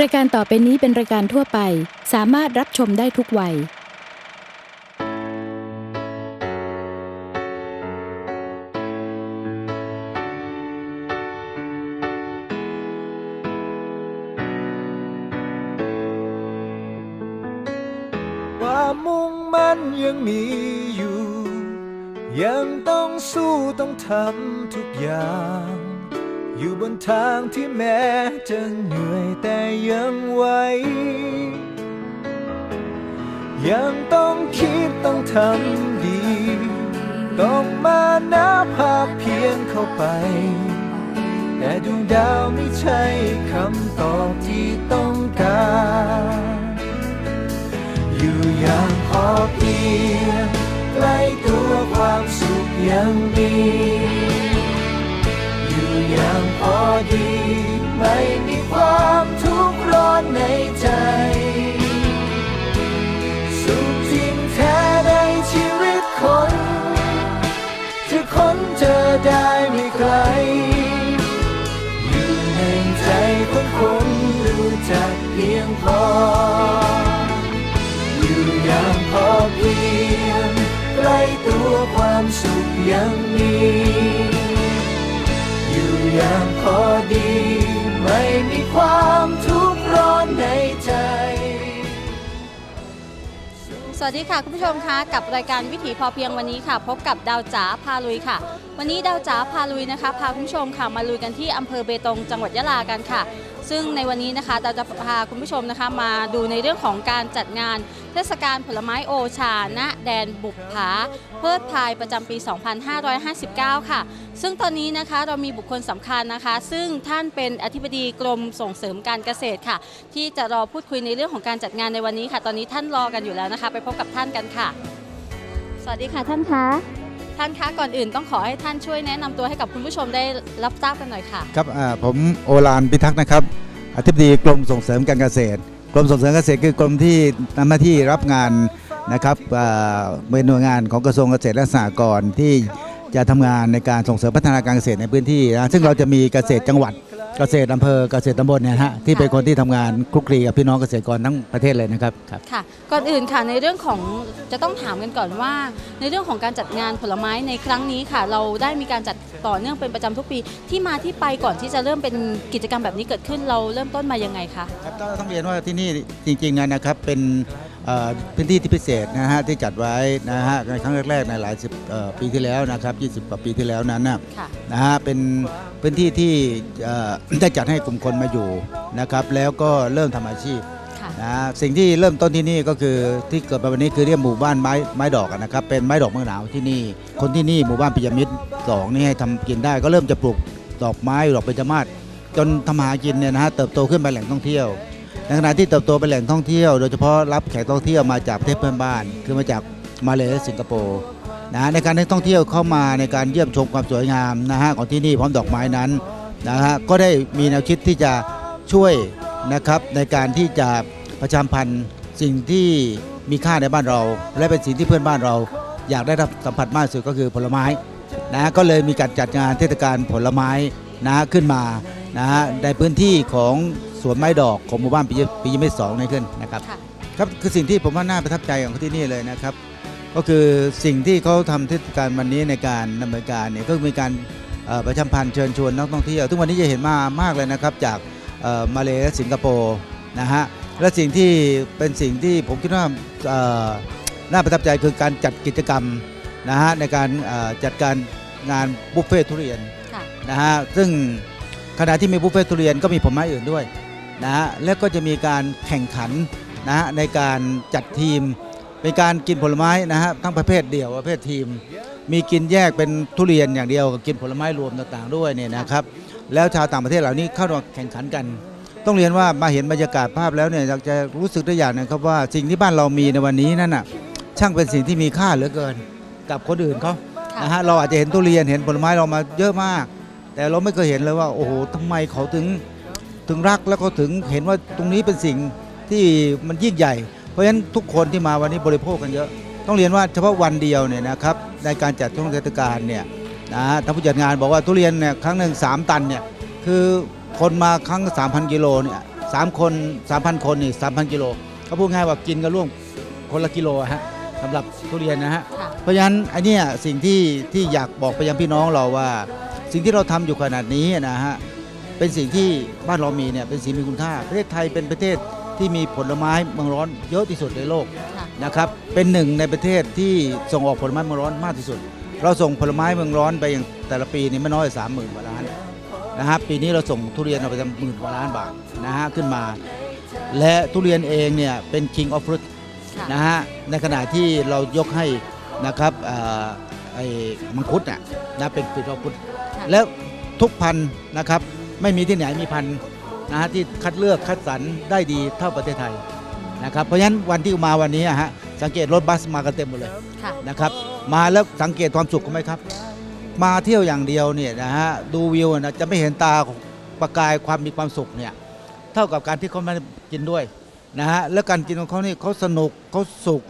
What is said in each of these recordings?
รายการต่อไปนี้เป็นรายการทั่วไป สามารถรับชมได้ทุกวัย ความมุ่งมั่นยังมีอยู่ ยังต้องสู้ต้องทำทุกอย่าง อยู่บนทางที่แม้ จะเหนื่อยแต่ยังไหว ยังต้องคิดต้องทำดี ต้องมานับภาพเพียงเข้าไป แต่ดวงดาวไม่ใช่คำตอบที่ต้องการ อยู่อย่างพอเพียงใกล้ตัวความสุขยังมี อยู่อย่างพอดี ไม่มีความทุกข์ร้อนในใจ สุขจริงแท้ในชีวิตคนจะค้นเจอได้ไม่ไกลอยู่ในใจคนคนรู้จักเพียงพอ อยู่อย่างพอเพียงใกล้ตัวความสุขยังมี อยู่อย่างพอดี ไม่มีความทุกข์ร้อนในใจ สวัสดีค่ะคุณผู้ชมคะกับรายการวิถีพอเพียงวันนี้ค่ะ พบกับดาวจ๋าพาลุยค่ะ วันนี้ดาวจ๋าพาลุยนะคะพาคุณผู้ชมค่ะมาลุยกันที่อำเภอเบตงจังหวัดยะลากันค่ะ ซึ่งในวันนี้นะคะดาจะพาคุณผู้ชมนะคะมาดูในเรื่องของการจัดงานเทศกาลผลไม้โอชา ณ แดนบุปผา เพิดพายประจำปี 2559 ค่ะ ซึ่งตอนนี้นะคะเรามีบุคคลสำคัญนะคะ ซึ่งท่านเป็นอธิบดีกรมส่งเสริมการเกษตรค่ะ ที่จะรอพูดคุยในเรื่องของการจัดงานในวันนี้ค่ะ ตอนนี้ท่านรอกันอยู่แล้วนะคะ ไปพบกับท่านกันค่ะ สวัสดีค่ะท่านคะ ท่านคะก่อนอื่นต้องขอให้ท่านช่วยแนะนำตัวให้กับคุณผู้ชมได้รับทราบกันหน่อยค่ะ ครับผมโอลานพิทักษ์นะครับอธิบดีกรมส่งเสริมการเกษตร กรมส่งเสริมเกษตรคือกรมที่ทำหน้าที่รับงานนะครับเป็นหน่วยงานของกระทรวงเกษตรและสหกรณ์ที่จะทำงานในการส่งเสริมพัฒนาการเกษตรในพื้นที่นะซึ่งเราจะมีเกษตรจังหวัด เกษตรอำเภอเกษตรตำบลเนี่ยฮะที่เป็นคนที่ทำงานคลุกคลีกับพี่น้องเกษตรกรทั้งประเทศเลยนะครับครับ ค่ะก่อนอื่นค่ะในเรื่องของจะต้องถามกันก่อนว่า ในเรื่องของการจัดงานผลไม้ในครั้งนี้ค่ะ เราได้มีการจัดต่อเนื่องเป็นประจำทุกปีที่มาที่ไปก่อนที่จะเริ่มเป็นกิจกรรมแบบนี้เกิดขึ้นเราเริ่มต้นมายังไงคะ ครับต้องต้องเรียนว่าที่นี่จริงๆนะนะครับเป็นเอ่อ พื้นที่ที่พิเศษนะฮะที่จัดไว้นะฮะในครั้งแรกๆในหลายสิบเอ่อปีที่แล้วนะครับ20กว่าปีที่แล้วนั้นนะค่ะนะฮะเป็นพื้นที่ที่เอ่อได้จัดให้กลุ่มคนมาอยู่นะครับแล้วก็เริ่มทำอาชีพค่ะนะฮะสิ่งที่เริ่มต้นที่นี่ก็คือที่เกิดมาวันนี้คือเรียกหมู่บ้านไม้ไม้ดอกอะนะครับเป็นไม้ดอกเมืองหนาวที่นี่คนที่นี่หมู่บ้านปิยมิตรสองนี่ให้ทำกินได้ ก็เริ่มจะปลูกดอกไม้ดอกเบญจมาศจนทำหากินเนี่ยนะฮะเติบโตขึ้นเป็นแหล่งท่องเที่ยว ในขณะที่เติบโตเป็นแหล่งท่องเที่ยว โดยเฉพาะรับแขกท่องเที่ยวมาจากประเทศเพื่อนบ้าน คือมาจากมาเลและสิงคโปร์นะในการให้ท่องเที่ยวเข้ามาในการเยี่ยมชมความสวยงามนะฮะของที่นี่พร้อมดอกไม้นั้นนะฮะก็ได้มีแนวคิดที่จะช่วยนะครับในการที่จะประชามพันธ์สิ่งที่มีค่าในบ้านเรา และเป็นสิ่งที่เพื่อนบ้านเรา อยากได้รับสัมผัสมากที่สุดก็คือผลไม้นะก็เลยมีการจัดงานเทศกาลผลไม้นะฮะขึ้นมานะฮะในพื้นที่ของ สวนไม้ดอกของหมู่บ้านปีปียมิตรสองนี่ขึ้นนะครับค่ะครับคือสิ่งที่ผมว่าน่าประทับใจของที่นี่เลยนะครับ ก็คือสิ่งที่เขาทำเทศกาลวันนี้ในการดำเนินการเนี่ยก็มีการเอ่อประชาสัมพันธ์เชิญชวนนักท่องเที่ยวทุกวันนี้จะเห็นมามากเลยนะครับจากเอ่อมาเลและสิงคโปร์นะฮะและสิ่งที่เป็นสิ่งที่ผมคิดว่าเอ่อน่าประทับใจคือการจัดกิจกรรมนะฮะในการเอ่อจัดการงานบุฟเฟ่ทุเรียนค่ะนะฮะซึ่งขณะที่มีบุฟเฟ่ต์ทุเรียนก็มีผลไม้อื่นด้วย นะฮะแล้วก็จะมีการแข่งขันนะฮะในการจัดทีม เป็นการกินผลไม้นะฮะทั้งประเภทเดี่ยวประเภททีม มีกินแยกเป็นทุเรียนอย่างเดียวกับกินผลไม้รวมต่างๆด้วยเนี่ยนะครับแล้วชาวต่างประเทศเหล่านี้เข้ามาแข่งขันกัน ต้องเรียนว่ามาเห็นบรรยากาศภาพแล้วเนี่ยอยากจะรู้สึกได้อย่างหนึงครับว่าสิ่งที่บ้านเรามีในวันนี้นั่นน่ะช่างเป็นสิ่งที่มีค่าเหลือเกินกับคนอื่นเขานะฮะเราอาจจะเห็นทุเรียนเห็นผลไม้เรามาเยอะมาก แต่เราไม่เคยเห็นเลยว่าโอ้โหทำไมเขาถึง ถึงรักแล้วก็ถึงเห็นว่าตรงนี้เป็นสิ่งที่มันยิ่งใหญ่ เพราะฉะนั้นทุกคนที่มาวันนี้บริโภคกันเยอะ ต้องเรียนว่าเฉพาะวันเดียวเนี่ยนะครับในการจัดช่วงเทศกาลเนี่ยนะฮะท่านผู้จัดงานบอกว่าทุเรียนเนี่ยครั้งหนึ่งสามตันเนี่ยคือคนมาครั้ง 3,000 กิโลเนี่ยสามคนสามพันคนนี่สามพันกิโลเขาพูดง่ายว่ากินกันร่วมคนละกิโลอะฮะสำหรับทุเรียนนะฮะค่ะเพราะฉะนั้นไอันนี้สิ่งที่ที่อยากบอกไปยังพี่น้องเราว่า สิ่งที่เราทำอยู่ขนาดนี้นะฮะ เป็นสิ่งที่บ้านเรามีเนี่ยเป็นสิ่งมีคุณค่า ประเทศไทยเป็นประเทศที่มีผลไม้เมืองร้อนเยอะที่สุดในโลกค่ะนะครับเป็นหนึ่งในประเทศที่ส่งออกผลไม้เมืองร้อนมากที่สุด เราส่งผลไม้เมืองร้อนไปอย่างแต่ละปีนี่ไม่น้อยสามหมื่นกว่าล้านนะฮะปีนี้เราส่งทุเรียนออกไปตั้งหมื่นกว่าล้านบาทนะฮะขึ้นมา และทุเรียนเองเนี่ยเป็น king of fruit ค่ะนะฮะในขณะที่เรายกให้นะครับเอ่อไอ้มังคุดเนี่ยนะเป็นปีทองพุทธค่ะแล้วทุกพันธุ์นะครับ ไม่มีที่ไหนมีพันธุ์นะฮะที่คัดเลือกคัดสรรได้ดีเท่าประเทศไทยนะครับเพราะฉะนั้นวันที่มาวันนี้อะฮะสังเกตรถบัสมากันเต็มหมดเลยค่ะ นะครับมาแล้วสังเกตความสุขเขาไหมครับ มาเที่ยวอย่างเดียวเนี่ยนะฮะดูวิวนะจะไม่เห็นตาของประกายความมีความสุขเนี่ยเท่ากับการที่เขามากินด้วยนะฮะแล้วการกินของเขานี่เขาสนุกเขาสุข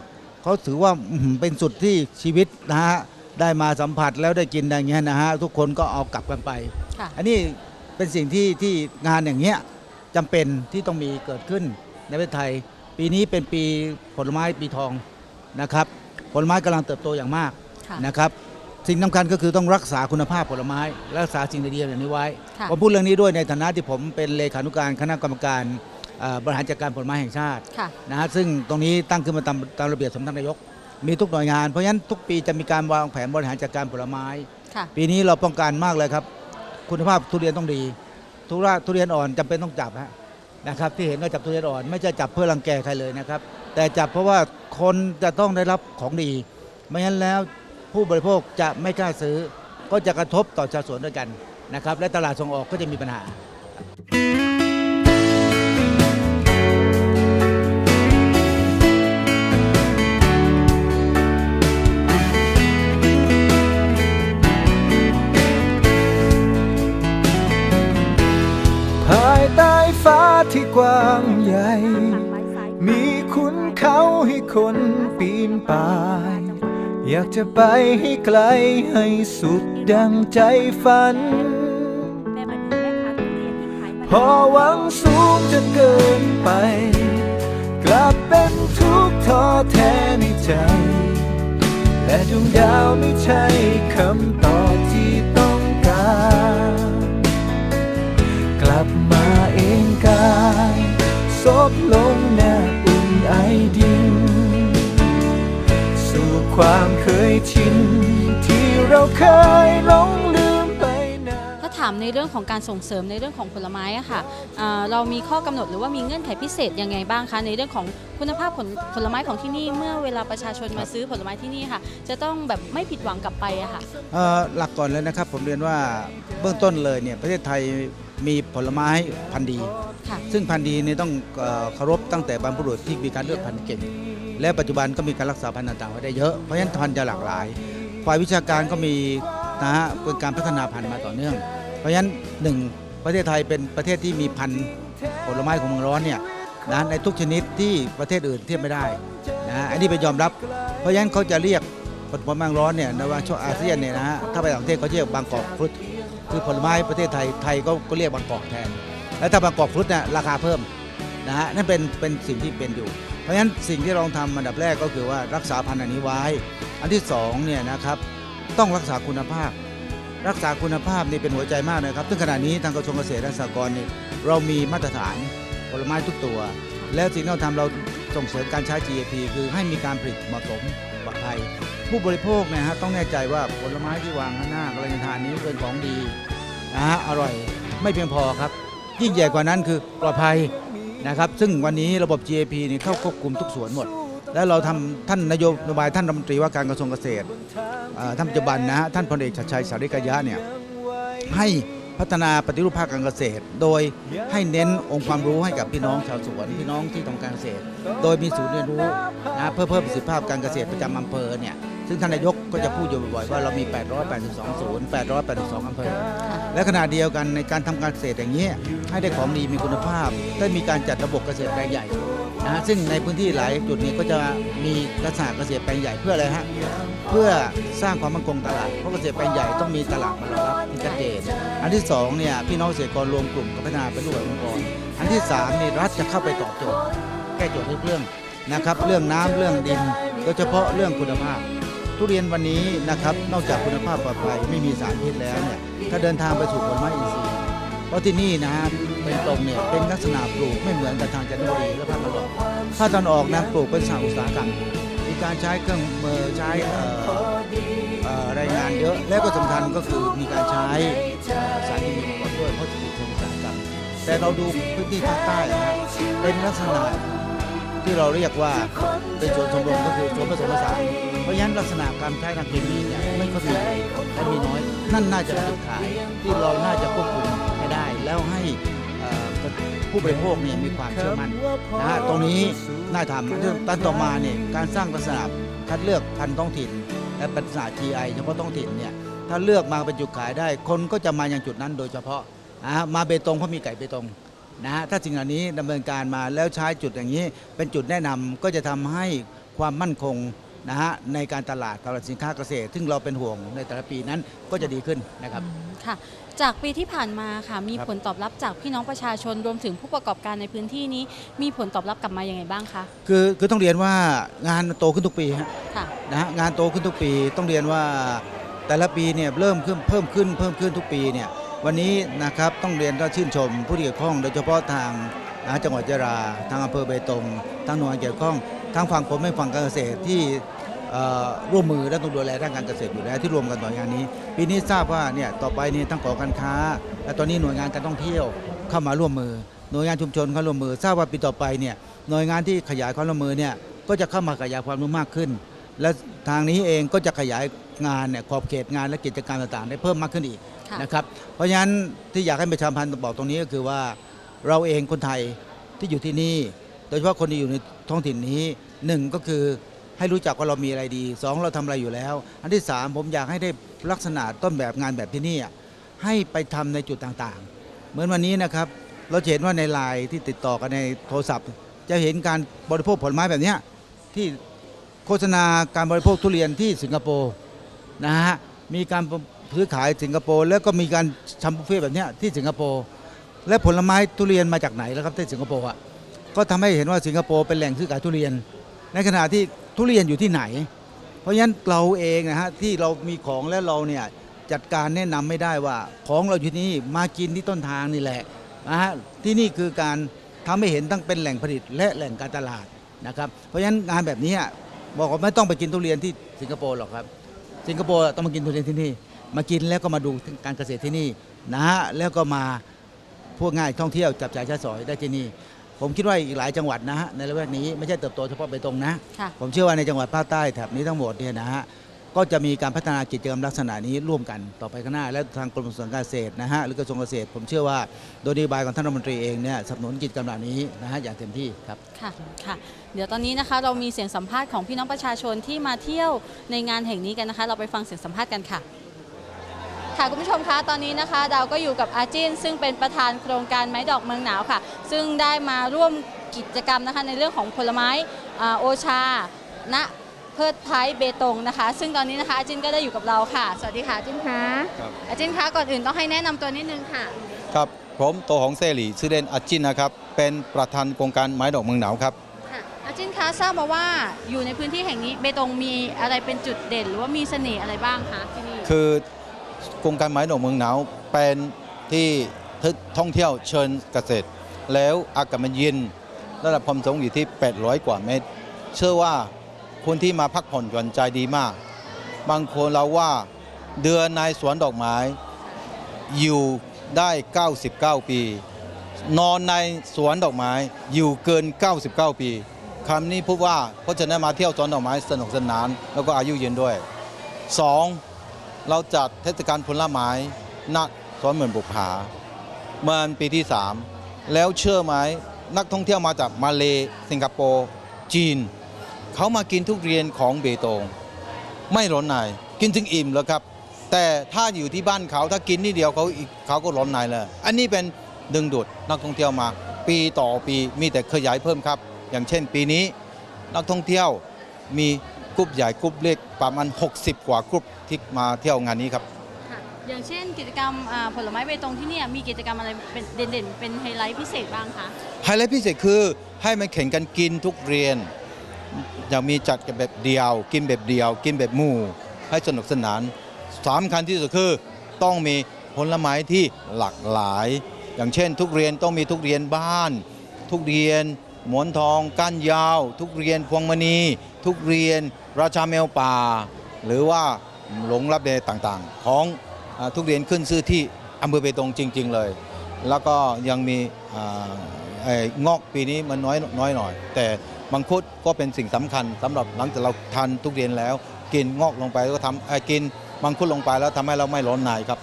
เขาถือว่าอื้อหือเป็นสุดที่ชีวิตนะฮะได้มาสัมผัสแล้วได้กินอย่างเงี้ยนะฮะทุกคนก็เอากลับกันไป ค่ะ อันนี้ เป็นสิ่งที่ที่งานอย่างเงี้ยจำเป็นที่ต้องมีเกิดขึ้นในประเทศไทย ปีนี้เป็นปีผลไม้ปีทองนะครับผลไม้กำลังเติบโตอย่างมากค่ะนะครับสิ่งสำคัญก็คือต้องรักษาคุณภาพผลไม้ รักษาสิ่งดีๆอย่างนี้ไว้ค่ะผมพูดเรื่องนี้ด้วยในฐานะที่ผมเป็นเลขานุการคณะกรรมการเอ่อบริหารจัดการผลไม้แห่งชาติค่ะนะฮะซึ่งตรงนี้ตั้งขึ้นมาตามตามระเบียบสำนักนายก มีทุกหน่วยงานเพราะฉะนั้นทุกปีจะมีการวางแผนบริหารจัดการผลไม้ค่ะปีนี้เราป้องกันมากเลยครับ คุณภาพทุเรียนต้องดี ทุระทุเรียนอ่อนจำเป็นต้องจับฮะนะครับ ที่เห็นก็จับทุเรียนอ่อน ไม่ใช่จับเพื่อรังแกใครเลยนะครับ แต่จับเพราะว่าคนจะต้องได้รับของดี ไม่งั้นแล้วผู้บริโภคจะไม่กล้าซื้อ ก็จะกระทบต่อชาวสวนด้วยกันนะครับ และตลาดส่งออกก็จะมีปัญหา คนปีนป่าย อยากจะไปให้ไกลให้สุดดังใจฝันแม่บัณฑิตแม่ค้าทุเรียนที่ขายมาพอหวังสูงจนเกินไป กลับเป็นทุกข์ท้อแท้ในใจ และดวงดาวไม่ใช่คำตอบที่ต้องการ กลับมาเองกายซบลงหน้า ความเคยชินที่เราเคยหลงลืมไปนานถ้าถามในเรื่องของการส่งเสริมในเรื่องของผลไม้อะค่ะอ่าเรามีข้อกำหนดหรือว่ามีเงื่อนไขพิเศษยังไงบ้างคะในเรื่องของคุณภาพผลผลไม้ของที่นี่เมื่อเวลาประชาชนมาซื้อผลไม้ที่นี่ค่ะ จะต้องแบบไม่ผิดหวังกลับไปอะค่ะ เอ่อหลักก่อนเลยนะครับผมเรียนว่าเบื้องต้นเลยเนี่ยประเทศไทยมีผลไม้พันธุ์ดี ค่ะ ซึ่งพันธุ์ดีเนี่ยต้องเอ่อเคารพตั้งแต่บรรพบุรุษที่มีการเลือกพันธุ์เก่ง และปัจจุบันก็มีการรักษาพันธุ์ต่างๆไว้ได้เยอะ เพราะฉะนั้นพันธุ์จะหลากหลาย ฝ่ายวิชาการก็มีนะฮะเป็นการพัฒนาพันธุ์มาต่อเนื่อง เพราะฉะนั้นหนึ่งประเทศไทยเป็นประเทศที่มีพันธุ์ผลไม้ของเมืองร้อนเนี่ยนะในทุกชนิดที่ประเทศอื่นเทียบไม่ได้นะฮะอันนี้เป็นยอมรับ เพราะฉะนั้นเขาจะเรียกผลไม้เมืองร้อนเนี่ยในว่าช่วงอาเซียนเนี่ยนะฮะถ้าไปต่างประเทศเขาเรียกบางกอกฟรุตคือผลไม้ประเทศไทยไทยก็ก็เรียกบางกอกแทน แล้วถ้าบางกอกฟรุตเนี่ยราคาเพิ่ม นะฮะนั่นเป็นเป็นสิ่งที่เป็นอยู่ เพราะฉะนั้นสิ่งที่เราทำอันดับแรกก็คือว่ารักษาพันธุ์อันนี้ไว้ อันที่สองเนี่ยนะครับต้องรักษาคุณภาพ รักษาคุณภาพนี่เป็นหัวใจมากนะครับซึ่งขณะนี้ทางกระทรวงเกษตรและสหกรณ์นี่เรามีมาตรฐานผลไม้ทุกตัว แล้วสิ่งที่เราทำเราส่งเสริมการใช้ GAP คือให้มีการผลิตเหมาะสมปลอดภัยผู้บริโภคเนยฮะต้องแน่ใจว่าผลไม้ที่วางข้างหน้ากระทานนี้เป็นของดีนะฮะอร่อยไม่เพียงพอครับ ยิ่งใหญ่กว่านั้นคือปลอดภัย นะครับซึ่งวันนี้ระบบ GAP นี่เข้าควบคุมทุกสวนหมด แล้วเราทำท่านนโยบายท่านรัฐมนตรีว่าการกระทรวงเกษตรท่านปัจจุบันนะฮะท่านพลเอกชัดชัยสาริกยะเนี่ยให้พัฒนาปฏิรูปภาคการเกษตร โดยให้เน้นองค์ความรู้ให้กับพี่น้องชาวสวนพี่น้องที่ทำการเกษตร โดยมีศูนย์เรียนรู้นะเพื่อเพิ่มประสิทธิภาพการเกษตรประจำอำเภอเนี่ย ซึ่งท่านนายกก็จะพูดอยู่บ่อยๆว่าเรามี 882ศูนย์882อำเภอ และขณะเดียวกันในการทำการเกษตรอย่างนี้ยให้ได้ของดีมีคุณภาพ ได้มีการจัดระบบเกษตรแปลงใหญ่นะฮะซึ่งในพื้นที่หลายจุดนี้ก็จะมีลักษณะเกษตรแปลงใหญ่เพื่ออะไรฮะเพื่อสร้างความมั่นคงตลาดเพราะเกษตรแปลงใหญ่ต้องมีตลาดมารองรับที่ชัดเจนอันที่สองเนี่ยพี่น้องเกษตรกรรวมกลุ่มกับพัฒนาเป็นรูปแบบองค์กรอันที่สามนี่รัฐจะเข้าไปตอบโจทย์ แก้โจทย์ทุกเรื่องนะครับ เรื่องน้ำเรื่องดินโดยเฉพาะเรื่องคุณภาพ ทุเรียนวันนี้นะครับนอกจากคุณภาพปลอดภัยไม่มีสารพิษแล้วเนี่ยถ้าเดินทางไปสู่ผลไม้อินทรีย์เพราะที่นี่นะฮะเป็นตรงเนี่ยเป็นลักษณะปลูกไม่เหมือนกับทางจันทบุรีและภาคตะวันออกภาคตะวันออกนะปลูกเป็นสหอุตสาหกรรมมีการใช้เครื่องมือใช้เอ่อเอ่อแรงงานเยอะและก็สำคัญก็คือมีการใช้เอ่อสารเคมีมาก่อนด้วยเพราะปลูกเชิงอุตสาหกรรมแต่เราดูพื้นที่ภาคใต้นะเป็นลักษณะที่เราเรียกว่าเป็นสวนชมรมก็คือสวนผสมผสาน เพราะฉะนั้นลักษณะการใช้ทางเคมีเนี่ยไม่ค่อยมีและมีน้อย นั่นน่าจะเป็นจุดขายที่เราน่าจะควบคุมให้ได้ แล้วให้ผู้บริโภคเนี่ยมีความเชื่อมั่นนะฮะตรงนี้น่าทำเรื่องตันต่อมาเนี่ยการสร้างลักษณะคัดเลือกพันธุ์ท้องถิ่น และป็นศา GI เฉพาะท้องถิ่นเนี่ยถ้าเลือกมาเป็นจุดขายได้ คนก็จะมายังจุดนั้นโดยเฉพาะนะฮะมาเบตงเพราะมีไก่เบตงนะฮะถ้าสิ่งเหล่านี้ดำเนินการมาแล้วใช้จุดอย่างนี้ เป็นจุดแนะนำก็จะทำให้ความมั่นคง นะฮะในการตลาดตลาดสินค้าเกษตร ซึ่งเราเป็นห่วงในแต่ละปีนั้นก็จะดีขึ้นนะครับค่ะ จากปีที่ผ่านมาค่ะมีครับผลตอบรับจากพี่น้องประชาชนรวมถึงผู้ประกอบการในพื้นที่นี้ มีผลตอบรับกลับมาอย่างไงบ้างคะคือคือต้องเรียนว่างานโตขึ้นทุกปีฮะค่ะนะฮะงานโตขึ้นทุกปีต้องเรียนว่าแต่ละปีเนี่ยเริ่มเพิ่มเพิ่มขึ้นเพิ่มขึ้นทุกปีเนี่ยวันนี้นะครับต้องเรียนว่าชื่นชมผู้ที่เกี่ยวข้อง โดยเฉพาะทางนะฮะจังหวัดยะลาทางอำเภอเบตงทางหน่วยงานเกี่ยวข้องทางฝั่งผมไม่ฝั่งการเกษตรที่เอ่อ ร่วมมือและต้องดูแลด้านการเกษตรอยู่แล้วที่รวมกันต่อยงานนี้ ปีนี้ทราบว่าเนี่ยต่อไปนี่ทั้งขอการค้า และตอนนี้หน่วยงานการท่องเที่ยวเข้ามาร่วมมือ หน่วยงานชุมชนเข้าร่วมมือ ทราบว่าปีต่อไปเนี่ยหน่วยงานที่ขยายความร่วมมือเนี่ยก็จะเข้ามาขยายความรู้มากขึ้น และทางนี้เองก็จะขยายงานเนี่ยขอบเขตงานและกิจการต่างๆ ได้เพิ่มมากขึ้นอีกค่ะนะครับเพราะฉะนั้นที่อยากให้ประชาพันธ์บอกตรงนี้ก็คือว่าเราเองคนไทยที่อยู่ที่นี่ โดยเฉพาะคนที่อยู่ในท้องถิ่นนี้หนึ่งก็คือ ให้รู้จักว่าเรามีอะไรดีสองเราทำอะไรอยู่แล้ว อันที่สามผมอยากให้ได้ลักษณะต้นแบบงานแบบที่นี่ให้ไปทำในจุดต่างๆ เหมือนวันนี้นะครับเราเห็นว่าในไลน์ที่ติดต่อกันในโทรศัพท์ จะเห็นการบริโภคผลไม้แบบนี้ที่โฆษณาการบริโภคทุเรียนที่สิงคโปร์นะฮะมีการซื้อขายสิงคโปร์แล้วก็มีการทำบุฟเฟ่แบบนี้ที่สิงคโปร์และผลไม้ทุเรียนมาจากไหนแล้วครับที่สิงคโปร์อะก็ทำให้เห็นว่าสิงคโปร์เป็นแหล่งซื้อขายทุเรียน ในขณะที่ทุเรียนอยู่ที่ไหน เพราะฉะนั้นเราเองนะฮะที่เรามีของและเราเนี่ยจัดการแนะนำไม่ได้ว่าของเราอยู่นี่มากินที่ต้นทางนี่แหละนะฮะที่นี่คือการทำให้เห็นตั้งเป็นแหล่งผลิตและแหล่งการตลาดนะครับเพราะฉะนั้นงานแบบนี้บอกว่าไม่ต้องไปกินทุเรียนที่สิงคโปร์หรอกครับ สิงคโปร์ต้องมากินทุเรียนที่นี่ มากินแล้วก็มาดูการเกษตรที่นี่นะฮะแล้วก็มาพวกง่ายท่องเที่ยวจับจ่ายใช้สอยได้ที่นี่ ผมคิดว่าอีกหลายจังหวัดนะฮะในละแวกนี้ไม่ใช่เติบโตเฉพาะเบตงนะ ค่ะ ผมเชื่อว่าในจังหวัดภาคใต้แถบนี้ทั้งหมดเนี่ยนะฮะก็จะมีการพัฒนากิจกรรมลักษณะนี้ร่วมกันต่อไปข้างหน้า และทางกรมส่งเสริมการเกษตรนะฮะหรือกระทรวงเกษตร ผมเชื่อว่าโดยนโยบายของท่านรัฐมนตรีเองเนี่ยสนับสนุนกิจกรรมเหล่านี้นะฮะอย่างเต็มที่ครับ ค่ะ ค่ะ เดี๋ยวตอนนี้นะคะเรามีเสียงสัมภาษณ์ของพี่น้องประชาชนที่มาเที่ยวในงานแห่งนี้กันนะคะ เราไปฟังเสียงสัมภาษณ์กันค่ะ ค่ะคุณผู้ชมคะตอนนี้นะคะดาวก็อยู่กับอาจินซึ่งเป็นประธานโครงการไม้ดอกเมืองหนาวค่ะ ซึ่งได้มาร่วมกิจกรรมนะคะในเรื่องของผลไม้อ่าโอชาณเพิดไพรเบตงนะคะ ซึ่งตอนนี้นะคะอาจินก็ได้อยู่กับเราค่ะ สวัสดีค่ะอาจินคะครับ อาจินคะก่อนอื่นต้องให้แนะนำตัวนิดนึงค่ะ ครับผมโตของเซหลีชื่อเล่นอาจินนะครับ เป็นประธานโครงการไม้ดอกเมืองหนาวครับ ค่ะอาจินคะทราบมาว่าอยู่ในพื้นที่แห่งนี้เบตงมีอะไรเป็นจุดเด่น หรือว่ามีเสน่ห์อะไรบ้างคะที่นี่ คือ โครงการไม้ดอกเมืองหนาวเป็นที่ท่องเที่ยวเชิญเกษตร แล้วอากาศมันเย็นระดับความสูงอยู่ที่ 800 กว่าเมตร เชื่อว่าคนที่มาพักผ่อนหย่อนใจดีมาก บางคนเราว่าเดือนในสวนดอกไม้อยู่ได้ 99 ปี นอนในสวนดอกไม้อยู่เกิน 99 ปีคำนี้พูดว่าเพราะฉะนั้นมาเที่ยวสวนดอกไม้สนุกสนาน แล้วก็อายุยืนด้วย 2. เราจัดเทศกาลผลไม้ณสวนเหมือนบุกผาเมื่อปีที่ 3 แล้วเชื่อไหมนักท่องเที่ยวมาจากมาเลสิงคโปร์จีน เขามากินทุกเรียนของเบตง ไม่ร้อนในกินถึงอิ่มแล้วครับ แต่ถ้าอยู่ที่บ้านเขาถ้ากินนิดเดียวเขากเขาก็ร้อนในเลยอันนี้เป็นดึงดูดนักท่องเที่ยวมา ปีต่อปีมีแต่ขยายเพิ่มครับ อย่างเช่นปีนี้นักท่องเที่ยวมี กลุ่มใหญ่กลุ่มเล็กประมาณ 60 กว่ากลุ่มที่มาเที่ยวงานนี้ครับค่ะอย่างเช่นกิจกรรมอ่าผลไม้เบตงที่เนี่ยมีกิจกรรมอะไรเป็นเด่นๆ เป็นไฮไลท์พิเศษบ้างคะไฮไลท์พิเศษคือให้มันแข่งกันกินทุกเรียนอย่างมีจัดกันแบบเดียว กินแบบเดียว กินแบบหมู่ ให้สนุกสนานสำคัญที่สุดคือต้องมีผลไม้ที่หลากหลาย อย่างเช่น ทุกเรียนต้องมีทุกเรียนบ้าน ทุกเรียน หมอนทองก้านยาว ทุกเรียนพวงมณี ทุกเรียน ราชาแมวป่า หรือว่าหลงรับเดต่างๆ ของอทุกเรียนขึ้นชื่อที่อำเภอเบตงจริง ๆ เลย แล้วก็ยังมีอองอกปีนี้มันน้อยน้อยหน่อย แต่มังคุดก็เป็นสิ่งสำคัญสำหรับหลังจากเราทานทุกเรียนแล้ว กินงอกลงไปก็ทำกินมังคุดลงไปแล้วทำให้เราไม่ร้อนในครับ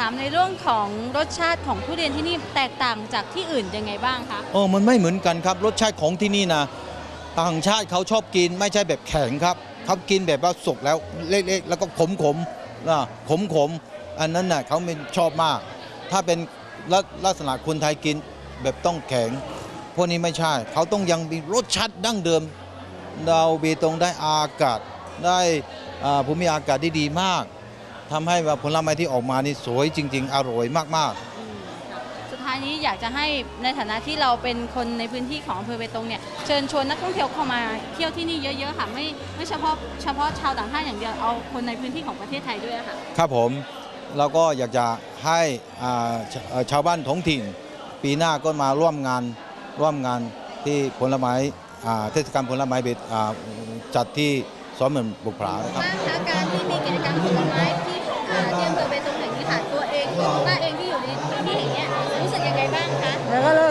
ถามในเรื่องของรสชาติของทุเรียนที่นี่แตกต่างจากที่อื่นยังไงบ้างคะโอ้มันไม่เหมือนกันครับ รสชาติของที่นี่นะต่างชาติเขาชอบกินไม่ใช่แบบแข็งครับเขากินแบบว่าสุกแล้วเล็กๆ แล้วก็ขมขมๆนะขมขมๆอันนั้นน่ะเขาไม่ชอบมาก ถ้าเป็นลักลักษณะคนไทยกินแบบต้องแข็ง พวกนี้ไม่ใช่ เขาต้องยังมีรสชาติดั้งเดิมเราเบตงได้อากาศได้ภูมิอากาศที่ดีมาก ทำให้ว่าผลไม้ที่ออกมานี่สวยจริง ๆ อร่อยมากๆ สุดท้ายนี้อยากจะให้ในฐานะที่เราเป็นคนในพื้นที่ของอำเภอเบตงเนี่ยเชิญชวนนักท่องเที่ยวเข้ามาเที่ยวที่นี่เยอะๆค่ะไม่ไม่เฉพาะเฉพาะชาวต่างชาติอย่างเดียวเอาคนในพื้นที่ของประเทศไทยด้วยค่ะ ครับผมเราก็อยากจะให้อ่าชเอ่อชาวบ้านท้องถิ่น ปีหน้าก็มาร่วมงานร่วมงานที่ผลไม้อ่าเทศกาลผลไม้เบตอ่าจัดที่สวนเหมือนบุกผานะครับ บ้างคะการที่มีกิจกรรมผลไม้ที่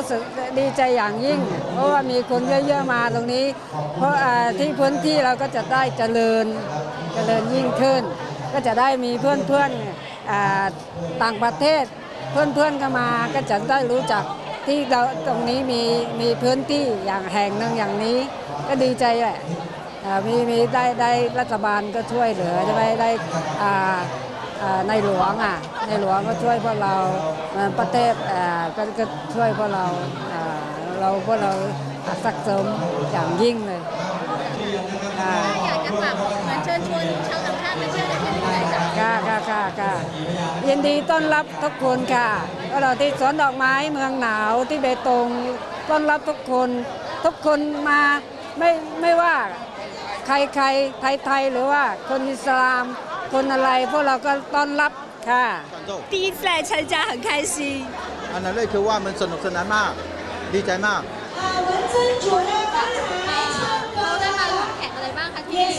สึกดีใจอย่างยิ่ง เพราะว่ามีคนเยอะๆมาตรงนี้ เพราะที่พื้นที่เราก็จะได้เจริญเจริญยิ่งขึ้น ก็จะได้มีเพื่อนๆอ่าต่างประเทศ เพื่อนๆก็มาก็จะได้รู้จักที่เราตรงนี้มีมีพื้นที่อย่างแห่งหนึ่งอย่างนี้ ก็ดีใจแหละมีมีได้ได้รัฐบาลก็ช่วยเหลือจะได้ได้อ่า ในหลวงอะในหลวงก็ช่วยพวกเราเอ่อประเทศอ่าก็ก็ช่วยพวกเราอ่าเราพวกเราสักเสริมอย่างยิ่งเลยค่ะอยากจะฝากเหมือนเชิญชวนชาวต่างชาติมาเที่ยวในพื้นที่ไหนค่ะค่ะค่ะค่ะค่ะยินดีต้อนรับทุกคนค่ะก็เราที่สวนดอกไม้เมืองหนาวที่เบตงต้อนรับทุกคนทุกคนมาไม่ไม่ว่าใครใครไทยไทยหรือว่าคนอิสลาม คนอะไรพวกเราก็ต้อนรับค่ะ 第一次来参加，很开心。 อันนั้นเลยคือว่ามันสนุกสนานมาก ดีใจมาก เราได้มาร่วมแข่งอะไรบ้างคะที่นี่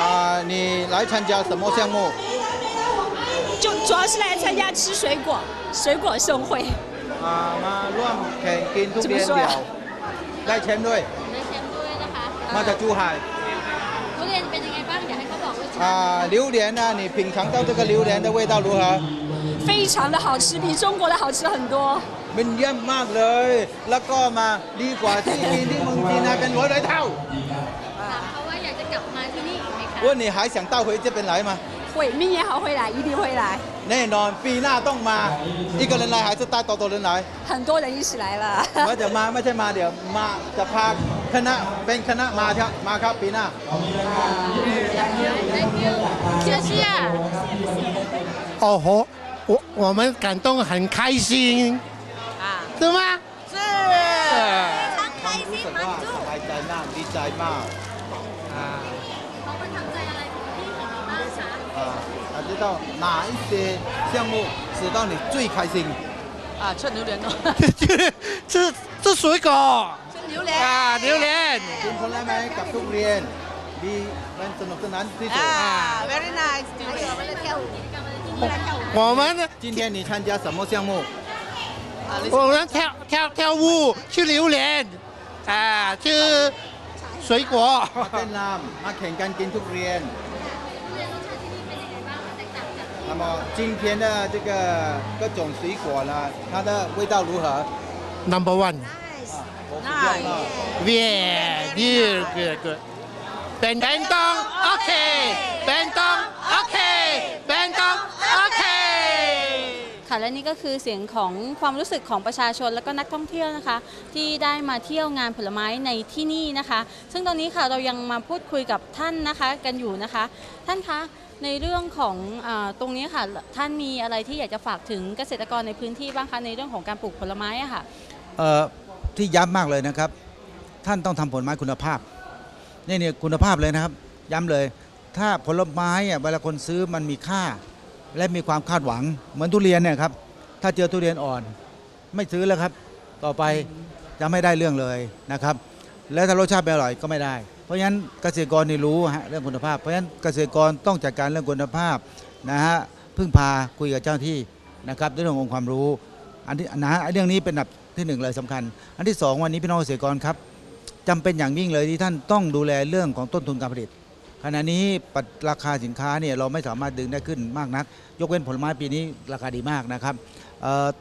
อ่านี่来参加什么项目就主要是来参加吃水果，水果盛会。 อ่ามาร่วมแข่งกินทุเรียน จะไปช่วย เดี่ยวได้แชมป์ด้วย ได้แชมป์ด้วยนะคะ มาจากจูไห่ ทุเรียนเป็นยังไง บ้างอยากให้เขาบอกรสชา อ่า ติ 榴莲呢你品尝到这个榴莲的味道如何非常的好吃，比中国的好吃很多。 มันเยี่ยมมากเลย แล้วก็มาดีกว่าที่กินที่เมืองจีนนะเป็นร้อยร้อยเท่า ถามเขาว่าอยากจะกลับมาที่นี่อีกไหมคะ ว่า你还想倒回这边来吗 会，明年还会来，一定会来， แน่นอนปีหน้าต้องมาอีก人来还是带多多人来很多人一起来了。 ว่าจะมาไม่ใช่มาเดี๋ยวมาจะพาคณะเป็นคณะมาครับมาครับปีหน้า Thank you เชื่อเชื่อ 哦吼，我我们感动很开心，啊对吗？是。 ความรู้สึกว่าสบายใจมากดีใจมาก เขา 啊，啊，知道哪一些项目使到你最开心？啊，吃榴莲咯，这这这水果吃榴莲啊，榴莲 กินผลไม้กับทุเรียนดีมันสนุกสนานที่สุด 啊，very nice 榴莲。 我们今天你参加什么项目？啊，你我们跳跳跳舞吃榴莲啊，吃水果。 มาเต้นรำมาแข่งกันกินทุเรียน 那么今天的这个各种水果呢，它的味道如何？ Number one, 我不要了 yeah, good, good, good. เป็นแบนตองโอเคเป็นตองโอเคเป็นตองโอเค ค่ะและนี่ก็คือเสียงของความรู้สึกของประชาชนและก็นักท่องเที่ยวนะคะ ที่ได้มาเที่ยวงานผลไม้ในที่นี่นะคะ ซึ่งตอนนี้ค่ะเรายังมาพูดคุยกับท่านนะคะกันอยู่นะคะ ท่านคะ ในเรื่องของอตรงนี้ค่ะท่านมีอะไรที่อยากจะฝากถึงเกษตรกรในพื้นที่บ้างคะในเรื่องของการปลูกผลไม้อะค่ะที่ย้ำมากเลยนะครับ ท่านต้องทำผลไม้คุณภาพนี่เนี่ยคุณภาพเลยนะครับ ย้ำเลย ถ้าผลไม้อะเวลาคนซื้อมันมีค่า และมีความคาดหวัง เหมือนทุเรียนเนี่ยครับถ้าเจอทุเรียนอ่อน ไม่ซื้อแล้วครับ ต่อไปจะไม่ได้เรื่องเลยนะครับ แล้วถ้ารสชาติไม่อร่อยก็ไม่ได้ เพราะฉะนั้นเกษตรกรนี่รู้ฮะเรื่องคุณภาพ เพราะฉะนั้นเกษตรกรต้องจัดการเรื่องคุณภาพนะฮะพึ่งพาคุยกับเจ้าหน้าที่นะครับในเรื่ององความรู้ อันที่นะเรื่องนี้เป็นอันดับที่หนึ่งเลยสำคัญ อันที่สองวันนี้พี่น้องเกษตรกรครับจำเป็นอย่างยิ่งเลยที่ท่านต้องดูแลเรื่องของต้นทุนการผลิต ขณะนี้ปัจราคาสินค้าเนี่ยเราไม่สามารถดึงได้ขึ้นมากนัก ยกเว้นผลไม้ปีนี้ราคาดีมากนะครับ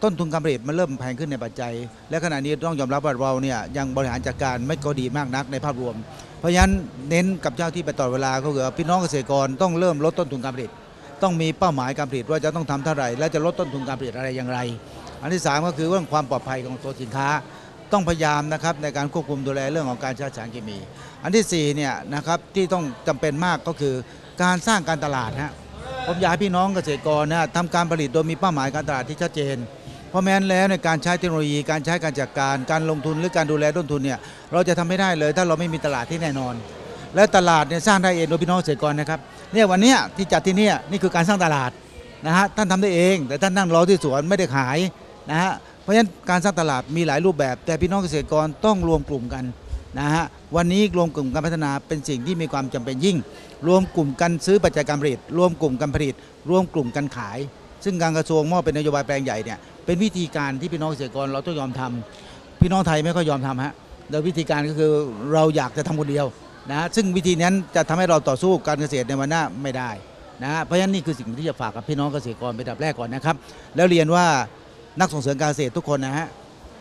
ต้นทุนการผลิตมันเริ่มแพงขึ้นในปัจจัย และขณะนี้ต้องยอมรับว่าเราเนี่ยยังบริหารจัดการไม่ก็ดีมากนักในภาพรวม เพราะฉะนั้นเน้นกับเจ้าที่ไปตลอเวลาก็คือพี่น้องเกษตรกรต้องเริ่มลดต้นทุนการผลิต ต้องมีเป้าหมายการผลิตว่าจะต้องทำเท่าไหร่และจะลดต้นทุนการผลิตอะไรอย่างไร อันที่ 3 ก็คือเรื่องความปลอดภัยของตัวสินค้า ต้องพยายามนะครับในการควบคุมดูแลเรื่องของการใช้สารเคมี อันที่4เนี่ยนะครับที่ต้องจำเป็นมากก็คือการสร้างการตลาดฮะผมอยากให้พี่น้องเกษตรกรนะทำการผลิตโดยมีเป้าหมายการตลาดที่ชัดเจน เพราะแม้นแล้วในการใช้เทคโนโลยีการใช้การจัดการการลงทุนหรือการดูแลต้นทุนเนี่ยเราจะทำไม่ได้เลย ถ้าเราไม่มีตลาดที่แน่นอน และตลาดเนี่ยสร้างได้เองโดยพี่น้องเกษตรกรนะครับเนี่ยวันนี้ที่จัดที่นี่นี่คือการสร้างตลาดนะฮะท่านทำได้เอง แต่ท่านนั่งรอที่สวนไม่ได้ขายนะฮะ เพราะฉะนั้นการสร้างตลาดมีหลายรูปแบบ แต่พี่น้องเกษตรกรต้องรวมกลุ่มกันนะฮะวันนี้รวมกลุ่มการพัฒนาเป็นสิ่งที่มีความจำเป็นยิ่ง รวมกลุ่มกันซื้อปัจจัยการผลิต รวมกลุ่มการผลิต รวมกลุ่มกันขาย ซึ่งการกระทรวงมอบเป็นนโยบายแปลงใหญ่เนี่ยเป็นวิธีการที่พี่น้องเกษตรกรเราต้องยอมทำพี่น้องไทยไม่ค่อยยอมทำฮะโดยวิธีการก็คือเราอยากจะทำคนเดียวนะฮะซึ่งวิธีนั้นจะทำให้เราต่อสู้การเกษตรในวันหน้าไม่ได้นะฮะเพราะฉะนั้นนี่คือสิ่งที่จะฝากกับพี่น้องเกษตรกรเป็นอันดับแรกก่อนนะครับ แล้วเรียนว่า นักส่งเสริมการเกษตรทุกคนนะฮะ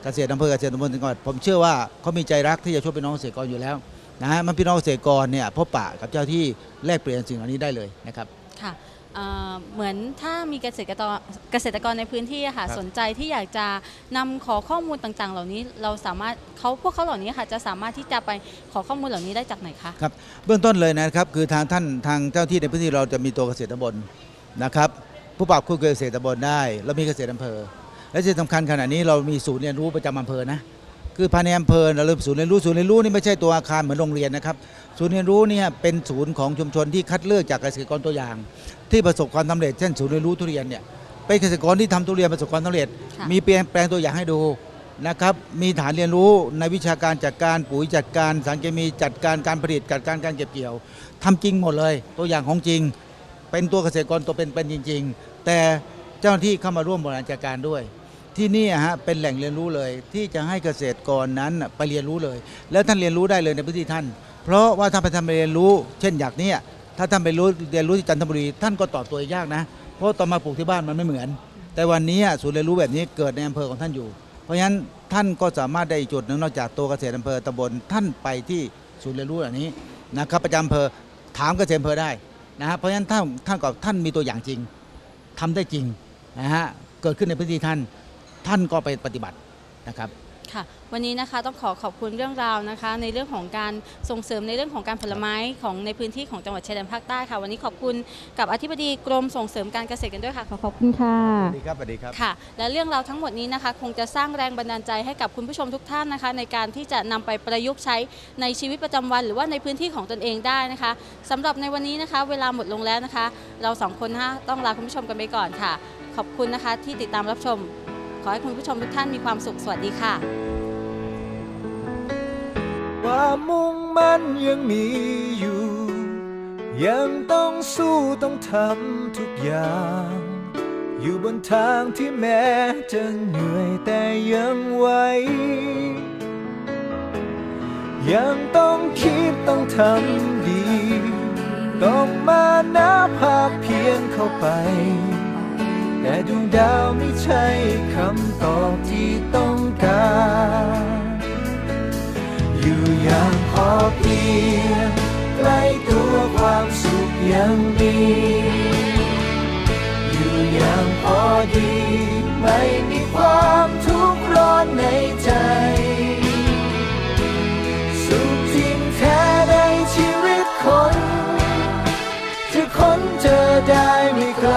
เกษตรอำเภอเกษตรตำบลจังหวัดผมเชื่อว่าเขามีใจรักที่จะช่วยพี่น้องเกษตรกรอยู่แล้วนะฮะมันพี่น้องเกษตรกรเนี่ยพบปะกับเจ้าที่แลกเปลี่ยนสิ่งเหล่านี้ได้เลยนะครับ ค่ะเอ่อเหมือนถ้ามีเกษตรกรเกษตรกรในพื้นที่อะค่ะครับสนใจที่อยากจะนำขอข้อมูลต่างๆ เหล่านี้เราสามารถเขาพวกเขาเหล่านี้ค่ะจะสามารถที่จะไปขอข้อมูลเหล่านี้ได้จากไหนคะครับเบื้องต้นเลยนะครับคือทางท่านทางเจ้าที่ในพื้นที่เราจะมีตัวเกษตรตำบลนะครับผู้ปรับคู่เกษตรตำบลได้ แล้วมีเกษตรอำเภอ และที่สำคัญขณะนี้เรามีศูนย์เรียนรู้ประจำอำเภอนะคือภายในอำเภอเราเริ่มศูนย์เรียนรู้ศูนย์เรียนรู้นี่ไม่ใช่ตัวอาคารเหมือนโรงเรียนนะครับศูนย์เรียนรู้เนี่ยเป็นศูนย์ของชุมชนที่คัดเลือกจากเกษตรกรตัวอย่าง ที่ประสบความสำเร็จเช่นศูนย์เรียนรู้ทุเรียนเนี่ยเป็นเกษตรกรที่ทำทุเรียนประสบความสำเร็จค่ะมีเปลี่ยนแปลงตัวอย่างให้ดูนะครับมีฐานเรียนรู้ในวิชาการจัดการปุ๋ยจัดการสารเคมีจัดการการผลิตจัดการการเก็บเกี่ยวทำจริงหมดเลย ตัวอย่างของจริง เป็นตัวเกษตรกรตัวเป็นๆจริง ๆ แต่เจ้าหน้าที่เข้ามาร่วมบริหารจัดการด้วย ที่นี่ฮะเป็นแหล่งเรียนรู้เลย ที่จะให้เกษตรกรนั้นไปเรียนรู้เลย แล้วท่านเรียนรู้ได้เลยในพื้นที่ท่าน เพราะว่าถ้านไปทำเรียนรู้ เช่นอย่างนี้ถ้าท่านไปรู้เรียนรู้ที่จันทบุรีท่านก็ตอบตัวยากนะ เพราะตอนมาปลูกที่บ้านมันไม่เหมือน แต่วันนี้ศูนย์เรียนรู้แบบนี้เกิดในอำเภอของท่านอยู่ เพราะฉะนั้นท่านก็สามารถได้จุดหนึ่งนอกจากตัวเกษตรอำเภอตำบลท่านไปที่ศูนย์เรียนรู้เหล่านี้นะครับประจำอำเภอถามเกษตรอำเภอได้นะฮะเพราะฉะนั้นท่านท่านกับท่านมีตัวอย่างจริงทำได้จริงนะฮะเกิดขึ้นในพื้นที่ท่าน ท่านก็ไปปฏิบัตินะครับค่ะวันนี้นะคะต้องขอขอบคุณเรื่องราวนะคะ ในเรื่องของการส่งเสริมในเรื่องของการผลไม้ของในพื้นที่ของจังหวัดชายแดนภาคใต้ค่ะ วันนี้ขอบคุณกับอธิบดีกรมส่งเสริมการเกษตรกันด้วยค่ะขอขอบคุณค่ะสวัสดีครับสวัสดีครับค่ะ และเรื่องราวทั้งหมดนี้นะคะ คงจะสร้างแรงบันดาลใจให้กับคุณผู้ชมทุกท่านนะคะ ในการที่จะนำไปประยุกต์ใช้ในชีวิตประจำวัน หรือว่าในพื้นที่ของตนเองได้นะคะสำหรับในวันนี้นะคะ เวลาหมดลงแล้วนะคะ เราสองคนนะคะต้องลาคุณผู้ชมกันไปก่อนค่ะ ขอบคุณนะคะที่ติดตามรับชม ขอให้คุณผู้ชมทุกท่านมีความสุขสวัสดีค่ะ ความมุ่งมั่นยังมีอยู่ ยังต้องสู้ต้องทำทุกอย่าง อยู่บนทางที่แม้จะเหนื่อยแต่ยังไหวยังต้องคิดต้องทำดี ต้องมานับภาพเพียงเข้าไป แต่ดวงดาวไม่ใช่คำตอบที่ต้องการ อยู่อย่างพอเพียงใกล้ตัวความสุขยังมี อยู่อย่างพอดี ไม่มีความทุกข์ร้อนในใจ สุขจริงแท้ในชีวิตคน จะค้นเจอได้ไม่ไกล